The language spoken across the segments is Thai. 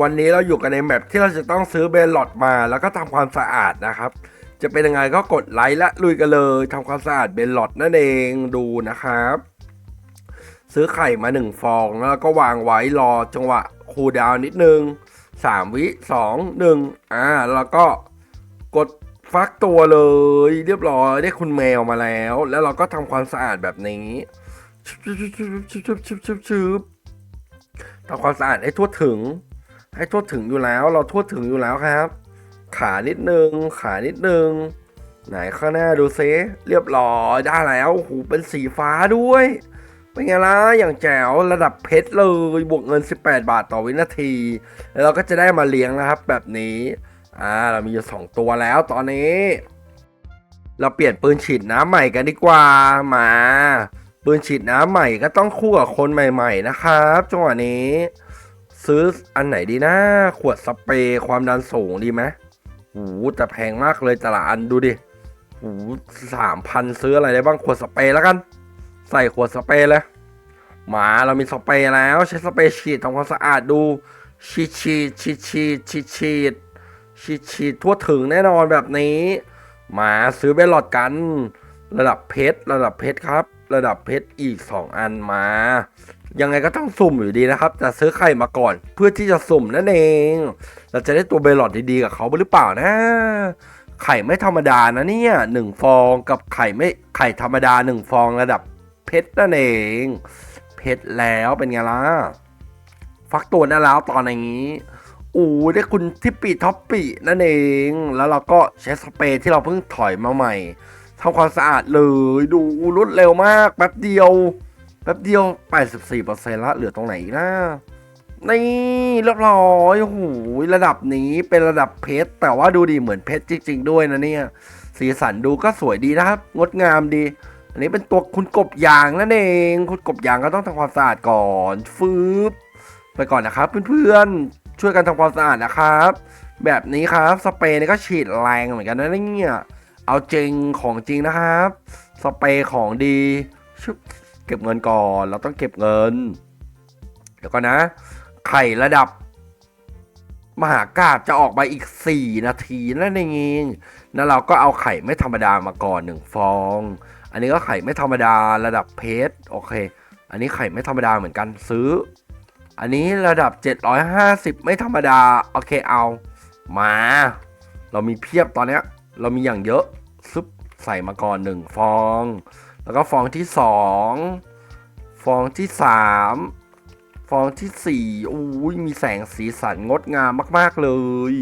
วันนี้เราอยู่กันในแมปที่เราจะต้องซื้อเบลลอดมา แล้วก็ทำความสะอาดนะครับ จะเป็นยังไงก็กดไลค์และลุยกันเลยทำความสะอาดเบลลอดนั่นเองดูนะครับ ซื้อไข่มา 1 ฟองแล้วก็วางไว้รอจังหวะคูลดาวนิดนึง 3 วิ2 1อ่าแล้วก็กดฟักตัวเลย เรียบร้อยได้คุณแมวมาแล้ว แล้วเราก็ทำความสะอาดแบบนี้ชุบชุบชุบชุบชุบชุบชุบทำความสะอาดให้ทั่วถึง ให้ทั่วถึงอยู่แล้ว เราทั่วถึงอยู่แล้วครับ ขานิดนึง ขานิดนึง ไหนข้างหน้าดูเซเรียบร้อยได้แล้วโอ้โหเป็นสีฟ้าด้วยเป็นไงล่ะอย่างแจ๋วระดับเพชรเลยบวกเงิน 18 บาทต่อวินาที แล้วเราก็จะได้มาเลี้ยงนะครับ แบบนี้อ่าเรามีอยู่สองตัวแล้วตอนนี้ เราเปลี่ยนปืนฉีดน้ำใหม่กันดีกว่ามาปืนฉีดน้ำใหม่ก็ต้องคู่กับคนใหม่ ๆ นะครับจังหวะนี้ ซื้ออันไหนดีนะ ขวดสเปรย์ความดันสูงดีไหมโอ้โหแต่แพงมากเลยแต่ละอันดูดิโอ้สามพันซื้ออะไรได้บ้างขวดสเปรย์แล้วกัน ใส่ขวดสเปรย์เลยมาเรามีสเปรย์แล้ว ใช้สเปรย์ฉีดทำความสะอาดดูฉีดฉีดฉีดฉีดฉีดฉีดฉีดฉีดทั่วถึงแน่นอนแบบนี้มาซื้อเบลลอดกัน ระดับเพชรระดับเพชรครับ ระดับเพชรอีก 2 อันมา ยังไงก็ต้องสุ่มอยู่ดีนะครับ แต่ซื้อไข่มาก่อน เพื่อที่จะสุ่มนั่นเอง เราจะได้ตัวเบลลอดดีๆกับเขาหรือเปล่านะ ไข่ไม่ธรรมดานะเนี่ยหนึ่งฟองกับไข่ไม่ไข่ธรรมดาหนึ่งฟองระดับเพชรนั่นเอง เพชรแล้วเป็นไงล่ะฟักตัวได้แล้วตอนนี้อู้ได้คุณทิปปี้ท็อปปี้นั่นเอง แล้วเราก็ใช้สเปรย์ที่เราเพิ่งถอยมาใหม่ทำความสะอาดเลย ดูรวดเร็วมากแป๊บเดียว แป๊บเดียว 84%ละเหลือตรงไหนอีกนะนี่เรียบร้อยโอ้โหระดับนี้เป็นระดับเพชรแต่ว่าดูดีเหมือนเพชรจริง ๆ ด้วยนะเนี่ย สีสันดูก็สวยดีนะครับ งดงามดี อันนี้เป็นตัวคุณกบยางนั่นเอง คุณกบยางก็ต้องทำความสะอาดก่อนฟืบไปก่อนนะครับเพื่อนๆช่วยกันทำความสะอาดนะครับ แบบนี้ครับสเปรย์นี่ก็ฉีดแรงเหมือนกันนะเนี่ยเอาจริงของจริงนะครับ สเปรย์ของดีชุบ เก็บเงินก่อน เราต้องเก็บเงิน เดี๋ยวก่อนนะ ไข่ระดับ มหากาบจะออกมาอีก 4 นาทีนั่นเองแล้วเราก็เอาไข่ไม่ธรรมดามาก่อนหนึ่งฟอง อันนี้ก็ไข่ไม่ธรรมดาระดับเพชรโอเค อันนี้ไข่ไม่ธรรมดาเหมือนกันซื้อ อันนี้ระดับ 750 ไม่ธรรมดา โอเคเอา มา เรามีเพียบตอนเนี้ย เรามีอย่างเยอะซึบใส่มาก่อนหนึ่งฟอง แล้วก็ฟองที่สองฟองที่สามฟองที่สี่อุ้ยมีแสงสีสันงดงามมาก ๆ เลย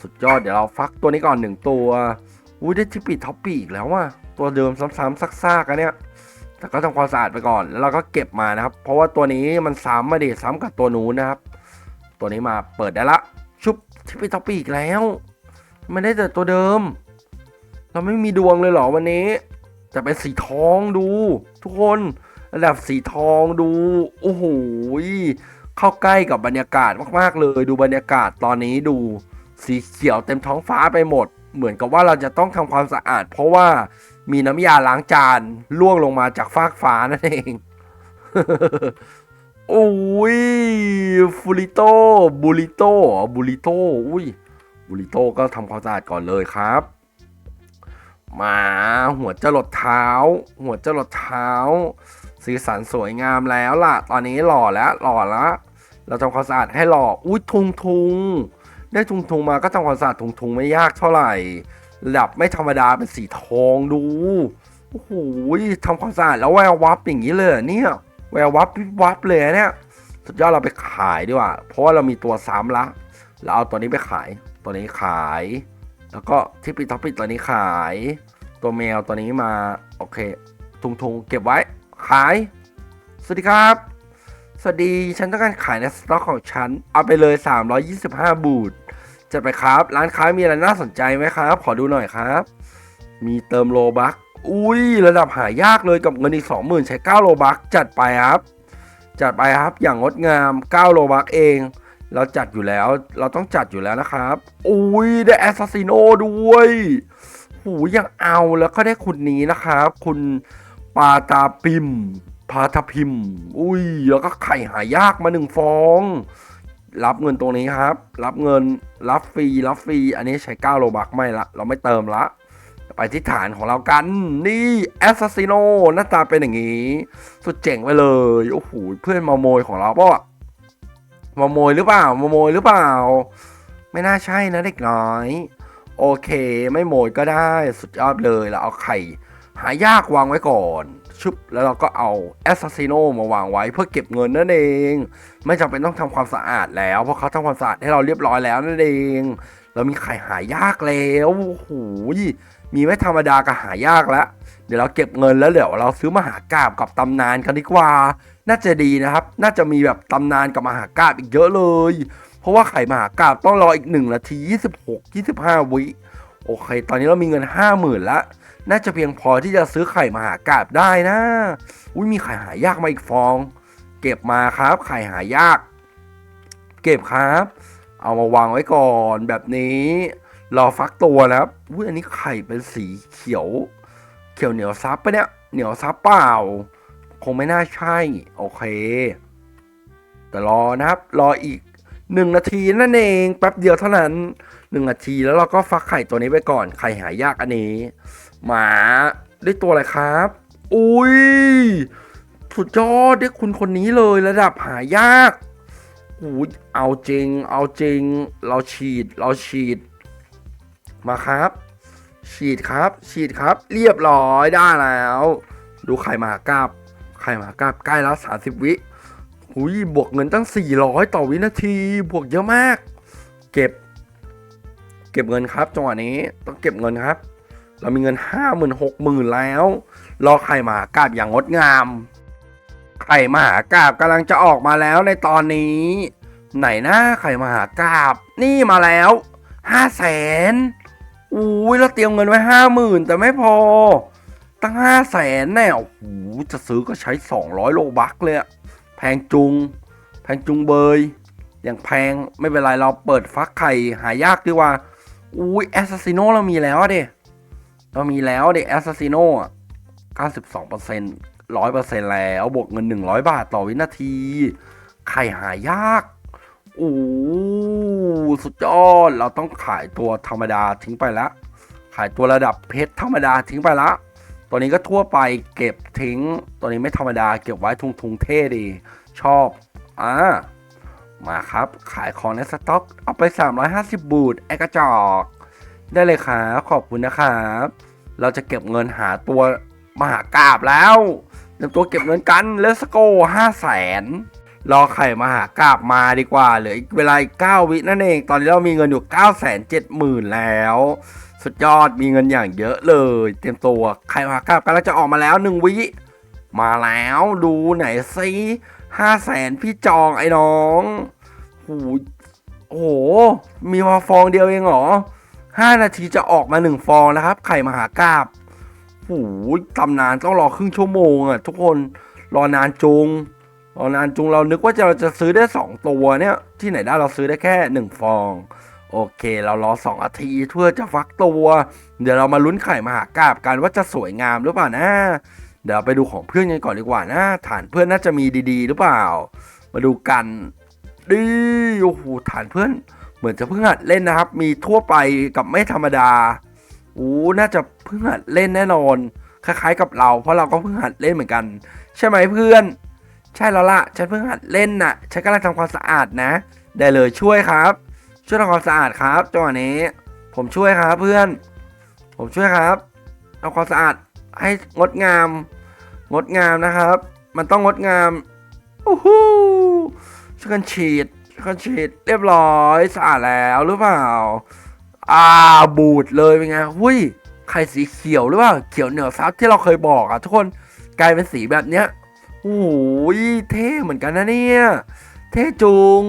สุดยอดเดี๋ยวเราฟักตัวนี้ก่อนหนึ่งตัวอุ้ยได้ทิปปี้ท็อปปี้อีกแล้วว่ะตัวเดิมซ้ำๆซากๆกันเนี่ยแต่ก็ทำความสะอาดไปก่อน แล้วเราก็เก็บมานะครับ เพราะว่าตัวนี้มันซ้ำมาดิซ้ำกับตัวนู้นนะครับ ตัวนี้มาเปิดได้ละ ชุบทิปปี้ท็อปปี้อีกแล้ว มันได้แต่ตัวเดิม เราไม่มีดวงเลยเหรอวันนี้ จะเป็นสีทองดู ทุกคนระดับสีทองดู โอ้โหเข้าใกล้กับบรรยากาศมากๆเลยดูบรรยากาศตอนนี้ดู สีเขียวเต็มท้องฟ้าไปหมด เหมือนกับว่าเราจะต้องทำความสะอาด เพราะว่ามีน้ำยาล้างจานล่วงลงมาจากฟากฟ้านั่นเองโอ้ยฟูริโต้บูริโต้บูริโตอุ้ยบูริโต้ก็ทำความสะอาดก่อนเลยครับ มา หัวจรดเท้า หัวจรดเท้า สีสันสวยงามแล้วล่ะ ตอนนี้หล่อแล้วหล่อแล้วเราทำความสะอาดให้หล่ออุ้ยทุงทุงได้ทุงทุงมาก็ทำความสะอาดทุงทุงไม่ยากเท่าไหร่ระดับไม่ธรรมดาเป็นสีทองดูโอ้โหทำความสะอาดแล้วแวววับอย่างนี้เลยเนี่ยแวววับวิบวับเลยเนี่ยสุดยอดเราไปขายดีกว่า เพราะว่าเรามีตัวซ้ำละเราเอาตัวนี้ไปขาย ตัวนี้ขาย แล้วก็ทิปปี้ท็อปปี้ตัวนี้ขาย ตัวแมวตัวนี้มา โอเค ทุงทุงเก็บไว้ ขาย สวัสดีครับ สวัสดีฉันต้องการขายในสต็อกของฉัน เอาไปเลย 325 บูทจะไปครับ ร้านค้ามีอะไรน่าสนใจไหมครับ ขอดูหน่อยครับ มีเติมโลบักอุ้ยระดับหายากเลยกับเงินอีก 20,000 ใช้ 9 โลบักจัดไปครับ จัดไปครับอย่างงดงาม 9 โลบักเอง เราจัดอยู่แล้วเราต้องจัดอยู่แล้วนะครับ อุ้ยได้แอสซัสซิโนด้วยหูยังเอาแล้วก็ได้คุณนี้นะครับ คุณปาตาปิม พาทาพิม อุ้ย แล้วก็ไข่หายากมาหนึ่งฟอง รับเงินตรงนี้ครับ รับเงินรับฟรีรับฟรีอันนี้ใช้9โลบักไม่ละ เราไม่เติมละ ไปที่ฐานของเรากัน นี่แอสซัสซิโนหน้าตาเป็นอย่างนี้ สุดเจ๋งไปเลย โอ้โหเพื่อนมาโมยของเราเปล่า มาโมยหรือเปล่ามาโมยหรือเปล่า ไม่น่าใช่นะเด็กน้อย โอเค ไม่โมยก็ได้สุดยอดเลยเราเอาไข่ หายากวางไว้ก่อนชุบแล้วเราก็เอาแอสซัสซิโนมาวางไว้เพื่อเก็บเงินนั่นเอง ไม่จำเป็นต้องทำความสะอาดแล้ว เพราะเขาทำความสะอาดให้เราเรียบร้อยแล้วนั่นเอง เรามีไข่หายากแล้วโอ้โหมีไม่ธรรมดากับหายากแล้ว เดี๋ยวเราเก็บเงินแล้วเดี๋ยวเราซื้อมหากราบกับตำนานกันดีกว่า น่าจะดีนะครับ น่าจะมีแบบตำนานกับมหากราบอีกเยอะเลย เพราะว่าไข่มหากราบต้องรออีก1นาที 26 25 วิโอเค ตอนนี้เรามีเงิน 50,000ละน่าจะเพียงพอที่จะซื้อไข่มหากราบได้นะ อุ้ยมีไข่หายากมาอีกฟอง เก็บมาครับ ไข่หายาก เก็บครับ เอามาวางไว้ก่อนแบบนี้ รอฟักตัวนะครับอุ้ยอันนี้ไข่เป็นสีเขียว เขียวเหนียวซับปะเนี่ย เหนียวซับเปล่า คงไม่น่าใช่ โอเค แต่รอนะครับ รออีกหนึ่งนาทีนั่นเองแป๊บเดียวเท่านั้นหนึ่งนาทีแล้วเราก็ฟักไข่ตัวนี้ไปก่อน ไข่หายากอันนี้ หมาได้ตัวอะไรครับ อุ้ยสุดยอดได้คุณคนนี้เลยระดับหายากอุ้ยเอาจริง เอาจริง เราฉีด เราฉีด มาครับ ฉีดครับ ฉีดครับ เรียบร้อยได้แล้ว ดูไข่มากราบไข่มากราบใกล้แล้ว30วิหุยบวกเงินตั้ง 400 ต่อวินาที บวกเยอะมาก เก็บ เก็บเงินครับจังหวะนี้ต้องเก็บเงินครับ เรามีเงิน 5 0 0 0 0 6 0 0 0แล้ว รอไข่มากราบอย่างงดงาม ไข่มหากราบกำลังจะออกมาแล้วในตอนนี้ ไหนนะไข่มหากราบนี่มาแล้วห้าแสน อุ้ยเราเตรียมเงินไว้ห้าหมื่นแต่ไม่พอ ตั้งห้าแสนแน่โอ้โหจะซื้อก็ใช้200โลบักเลยอะแพงจุง แพงจุงเบย อย่างแพงไม่เป็นไรเราเปิดฟักไข่หายากดีกว่า อุ้ยแอสซัสซิโนเรามีแล้วเดเรามีแล้วเดแอสซัสซิโนอะ92% 100%แล้ว บวกเงิน100บาทต่อวินาที ไข่หายาก โอ้ สุดยอด เราต้องขายตัวธรรมดาทิ้งไปละ ขายตัวระดับเพชรธรรมดาทิ้งไปละ ตัวนี้ก็ทั่วไปเก็บทิ้ง ตัวนี้ไม่ธรรมดาเก็บไว้ทุงทุงเท่ดี ชอบ อ่า มาครับ ขายของในสต็อก เอาไป 350 บูทไอกระจอก ได้เลยครับขอบคุณนะครับ เราจะเก็บเงินหาตัวมหากราบแล้วเตรียมตัวเก็บเงินกันเลสโก้ห้าแสน รอไข่มหากราบมาดีกว่าเหลืออีกเวลาอีก9วินั่นเอง ตอนนี้เรามีเงินอยู่ 9 7 0 0 0 0 แล้ว สุดยอดมีเงินอย่างเยอะเลย เตรียมตัวไข่มหากราบกำลังจะออกมาแล้วหนึ่งวิ มาแล้วดูไหนซิห้าแสนพี่จองไอ้น้องหูโอ้โห มีมาฟองเดียวเองเหรอห้านาทีจะออกมาหนึ่งฟองนะครับ ไข่มหากราบโอ้โหตำนานต้องรอครึ่งชั่วโมงอะทุกคนรอนานจง รอนานจุงเรานึกว่าเราจะซื้อได้สองตัวเนี่ย ที่ไหนได้เราซื้อได้แค่หนึ่งฟอง โอเค เรารอสองนาทีเพื่อจะฟักตัว เดี๋ยวเรามาลุ้นไข่มหากราบกันว่าจะสวยงามหรือเปล่านะ เดี๋ยวไปดูของเพื่อนกันก่อนดีกว่านะ ฐานเพื่อนน่าจะมีดีๆ หรือเปล่า มาดูกันดีโอ้โหฐานเพื่อน เหมือนจะเพิ่งหัดเล่นนะครับ มีทั่วไปกับไม่ธรรมดาโอ้น่าจะเพิ่งหัดเล่นแน่นอน คล้ายๆกับเรา เพราะเราก็เพิ่งหัดเล่นเหมือนกัน ใช่ไหมเพื่อน ใช่แล้วล่ะ ฉันเพิ่งหัดเล่นน่ะ ฉันกำลังทำความสะอาดนะ ได้เลยช่วยครับ ช่วยทำความสะอาดครับจังหวะนี้ ผมช่วยครับเพื่อน ผมช่วยครับทำความสะอาดให้งดงาม งดงามนะครับ มันต้องงดงามอู้หูช่วยกันฉีดช่วยกันฉีดเรียบร้อยสะอาดแล้วหรือเปล่าอ่าบูดเลยเป็นไงหุ้ยไข่สีเขียวหรือเปล่าเขียวเหนือซับที่เราเคยบอกอะทุกคนกลายเป็นสีแบบเนี้ย โอ้โหเท่เหมือนกันนะเนี่ย เท่จุง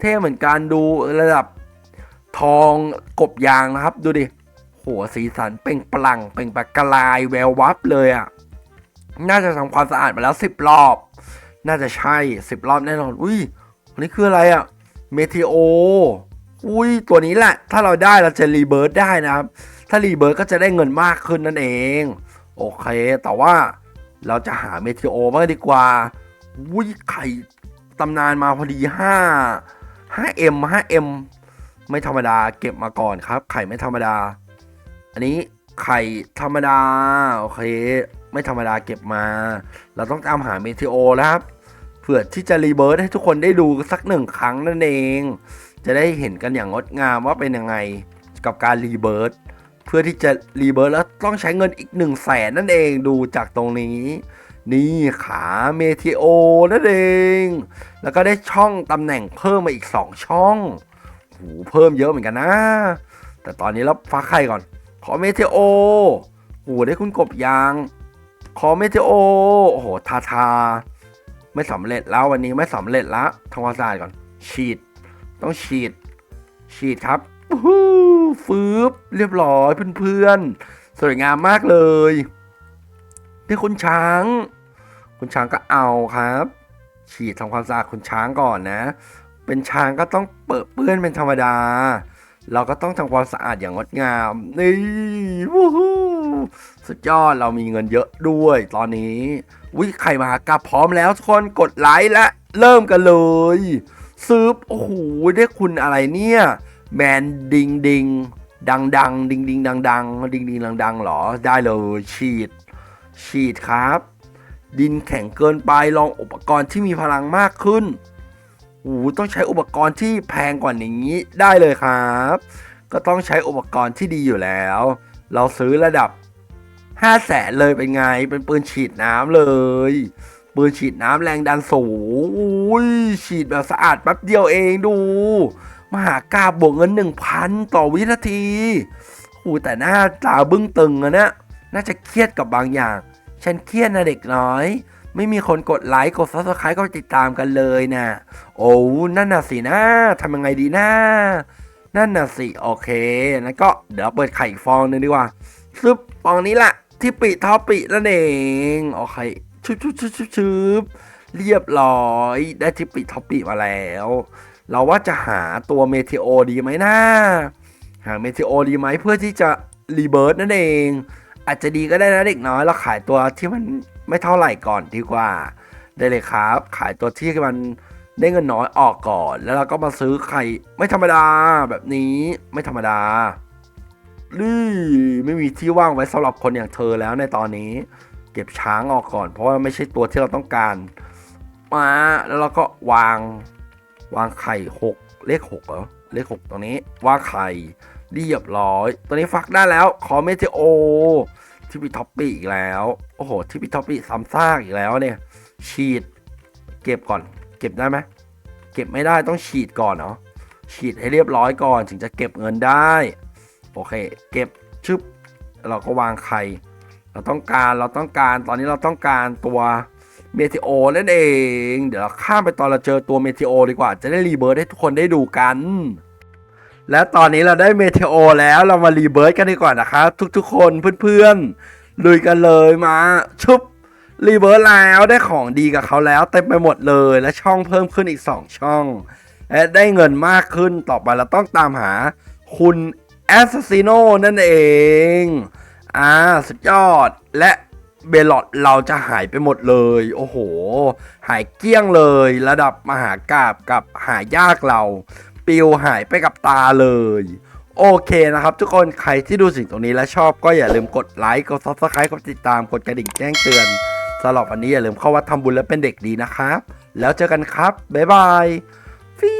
เท่เหมือนการดูระดับทองกบยางนะครับ ดูดิโหสีสันเป่งปลั่งเป่งประกลายแวววับเลยอะน่าจะทำความสะอาดมาแล้วสิบรอบ น่าจะใช่สิบรอบแน่นอน อุ้ยอันนี้คืออะไรอะ เมทิโอ อุ้ยตัวนี้แหละ ถ้าเราได้เราจะรีเบิร์ดได้นะครับ ถ้ารีเบิร์ดก็จะได้เงินมากขึ้นนั่นเอง โอเค แต่ว่า เราจะหาเมทิโอมางดีกว่าอุ้ยไข่ตำนานมาพอดีห้า 5M 5M ไม่ธรรมดาเก็บมาก่อนครับ ไข่ไม่ธรรมดา อันนี้ไข่ธรรมดา โอเค ไม่ธรรมดาเก็บมา เราต้องตามหาเมทิโอแล้วครับ เพื่อที่จะรีเบิร์ตให้ทุกคนได้ดูสักหนึ่งครั้งนั่นเอง จะได้เห็นกันอย่างงดงามว่าเป็นยังไงกับการรีเบิร์ต เพื่อที่จะรีเบิร์ตแล้วต้องใช้เงินอีก1นึ่งแสนนั่นเองดูจากตรงนี้ นี่ขาเมทิโอนั่นเอง แล้วก็ได้ช่องตำแหน่งเพิ่มมาอีก 2 ช่องโหเพิ่มเยอะเหมือนกันนะ แต่ตอนนี้เราฟักไข่ก่อน ขอเมทิโอโหได้คุณกบยาง ขอเมทิโอโอ้โหทาทาไม่สำเร็จแล้ววันนี้ไม่สำเร็จล้วทำความสะอาดก่อน ฉีด ต้องฉีด ฉีดครับ อู้ฟืบเรียบร้อยเพื่อนๆ สวยงามมากเลยนี่คุณช้าง คุณช้างก็เอาครับ ฉีดทำความสะอาดคุณช้างก่อนนะ เป็นช้างก็ต้องเปิดเปื้อนเป็นธรรมดา เราก็ต้องทำความสะอาดอย่างงดงามนี่วู้ฮู้สุดยอดเรามีเงินเยอะด้วยตอนนี้วิไข่มากราบพร้อมแล้วทุกคนกดไลค์และเริ่มกันเลยซื้อโอ้โหได้คุณอะไรเนี่ย แมนดิงดิงดังดังดิงดิงดังดังดิงดิงดังดังหรอ ได้เลยฉีด ฉีดครับ ดินแข็งเกินไปลองอุปกรณ์ที่มีพลังมากขึ้นโอ้โหต้องใช้อุปกรณ์ที่แพงกว่านี้ได้เลยครับ ก็ต้องใช้อุปกรณ์ที่ดีอยู่แล้ว เราซื้อระดับ5 0 0แสนเลยเป็นไง เป็นปืนฉีดน้ำเลย ปืนฉีดน้ำแรงดันสูงอุ้ยฉีดแบบสะอาดแป๊บเดียวเองดู มหากาบบวกเงิน 1,000 ต่อวินาทีโอ้แต่หน้าตาบึ้งตึงอะนะน่าจะเครียดกับบางอย่าง ฉันเครียดนะเด็กน้อย ไม่มีคนกดไลค์กดซับสไครต์ก็ติดตามกันเลยนะโอ้นั่นน่ะสินะทำยังไงดีนะนั่นน่ะสิโอเคนั้นก็เดี๋ยวเปิดไข่ฟองหนึงดีกว่าซึบฟองนี้แหละที่ปิท็อปปินั่นเองโอเคชุบชุบชุบชุบเรียบร้อยได้ที่ปิท็อปปิมาแล้ว เราว่าจะหาตัวเมทิโอดีไหมนะหาเมทิโอดีไหมเพื่อที่จะรีเบิร์ตนั่นเอง อาจจะดีก็ได้นะเด็กน้อยเราขายตัวที่มันไม่เท่าไหร่ก่อนดีกว่า ได้เลยครับ ขายตัวที่มันได้เงินน้อยออกก่อน แล้วเราก็มาซื้อไข่ไม่ธรรมดาแบบนี้ไม่ธรรมดานี่ไม่มีที่ว่างไว้สำหรับคนอย่างเธอแล้วในตอนนี้ เก็บช้างออกก่อน เพราะว่าไม่ใช่ตัวที่เราต้องการมาแล้วเราก็วาง วางไข่หกเลขหกเหรอเลขหกตรงนี้วางไข่เรียบร้อยตัวนี้ฟักได้แล้วขอเมเทโอที่พีท็อปปี้อีกแล้ว โอ้โหที่พีท็อปปี้ซ้ำซากอีกแล้วเนี่ย ฉีด เก็บก่อน เก็บได้ไหมเก็บไม่ได้ต้องฉีดก่อนเนาะฉีดให้เรียบร้อยก่อนถึงจะเก็บเงินได้ โอเค เก็บชึบเราก็วางไข่ เราต้องการเราต้องการตอนนี้เราต้องการตัว เมทิโอนั่นเอง เดี๋ยวข้ามไปตอนเราเจอตัวเมทิโอดีกว่า จะได้รีเบิร์ตให้ทุกคนได้ดูกัน และตอนนี้เราได้เมทิโอแล้วเรามารีเบิร์ตกันดีกว่านะครับทุกๆ คนเพื่อนๆลุยกันเลยมาชุบรีเบิร์ตแล้วได้ของดีกับเขาแล้วเต็มไปหมดเลยและช่องเพิ่มขึ้นอีก 2 ช่องและได้เงินมากขึ้นต่อไปเราต้องตามหาคุณแอสซ s ซิโนนั่นเอง อ่า สุดยอดและ เบลลอดเราจะหายไปหมดเลย โอ้โห หายเกลี้ยงเลย ระดับมหากราบกับหายากเรา ปิวหายไปกับตาเลย โอเคนะครับทุกคนใครที่ดูสิ่งตรงนี้และชอบก็อย่าลืมกดไลค์กด subscribe กดติดตามกดกระดิ่งแจ้งเตือนสำหรับวันนี้อย่าลืมเข้าวัดทำบุญและเป็นเด็กดีนะครับ แล้วเจอกันครับ บ๊ายบายฟี